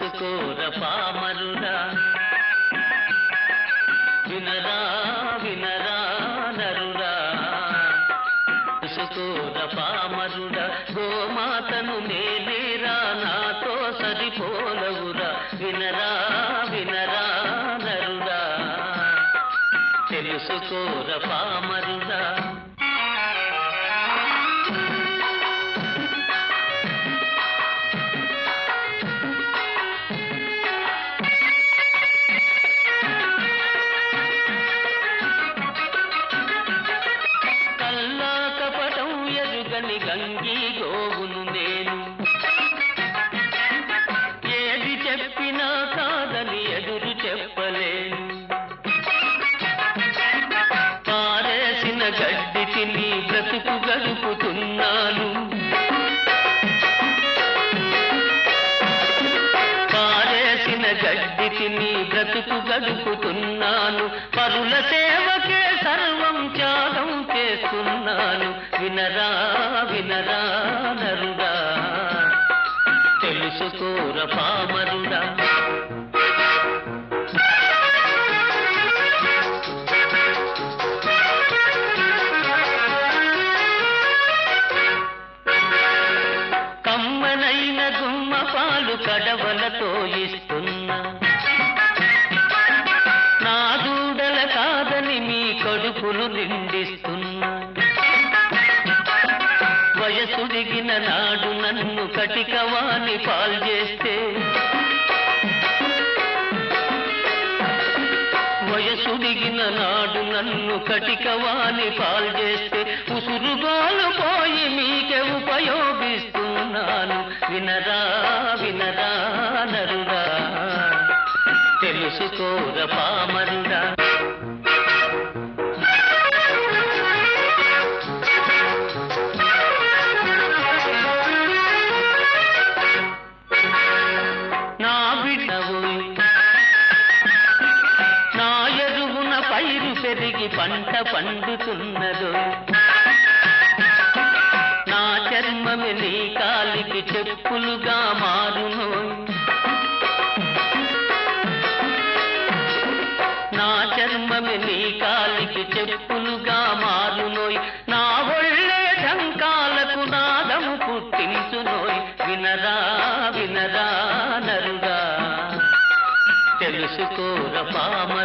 తెలుసుకోర పామరుడా వినరా వినరా నరుడా. తెలుసుకోర పామరుడా గోమాతను మేలేరా నాతో సరిపోలవురా. వినరా వినరా నరుడా. తెలుసుకోర పామరు ఎరుగని గంగి గోవును నేను. ఏది చెప్పినా కాదని ఎదురు చెప్పలేను. పారేసిన గడ్డి తిని బ్రతుకు గడుపుతున్నాను. పారేసిన గడ్డి తిని బ్రతుకు గడుపుతున్నాను. పరుల సేవకే సర్వం త్యాగం చేస్తున్నాను. వినరా వినరా నరుడా తెలుసుకోర పామరుడా. కమ్మనైన గుమ్మ పాలు కడవలతో ఇస్తున్నా. నా దూడల కాదని మీ కడుపులు నిండిస్తున్నా. వయసుడిగిన నాడు నన్ను కటికవాణి పాల్చేస్తే వయసుడిగిన నాడు నన్ను కటికవాణి పాల్చేస్తే ఉసురుగాలు పోయి మీకే ఉపయోగిస్తున్నాను. వినరా వినరా నరుడా. తెలుసుకోర పామరుడా. పెరిగి పంట పండుతున్నదో. నా చర్మమే నీ కాలికి చెప్పులుగా మారును నా చర్మమే నీ కాలికి చెప్పులుగా మారునోయ్. నా ఒళ్ళే ఢంకాలకు నాదము పుట్టించునోయ్. వినరా వినరా నరుగా తెలుసుకోర పామ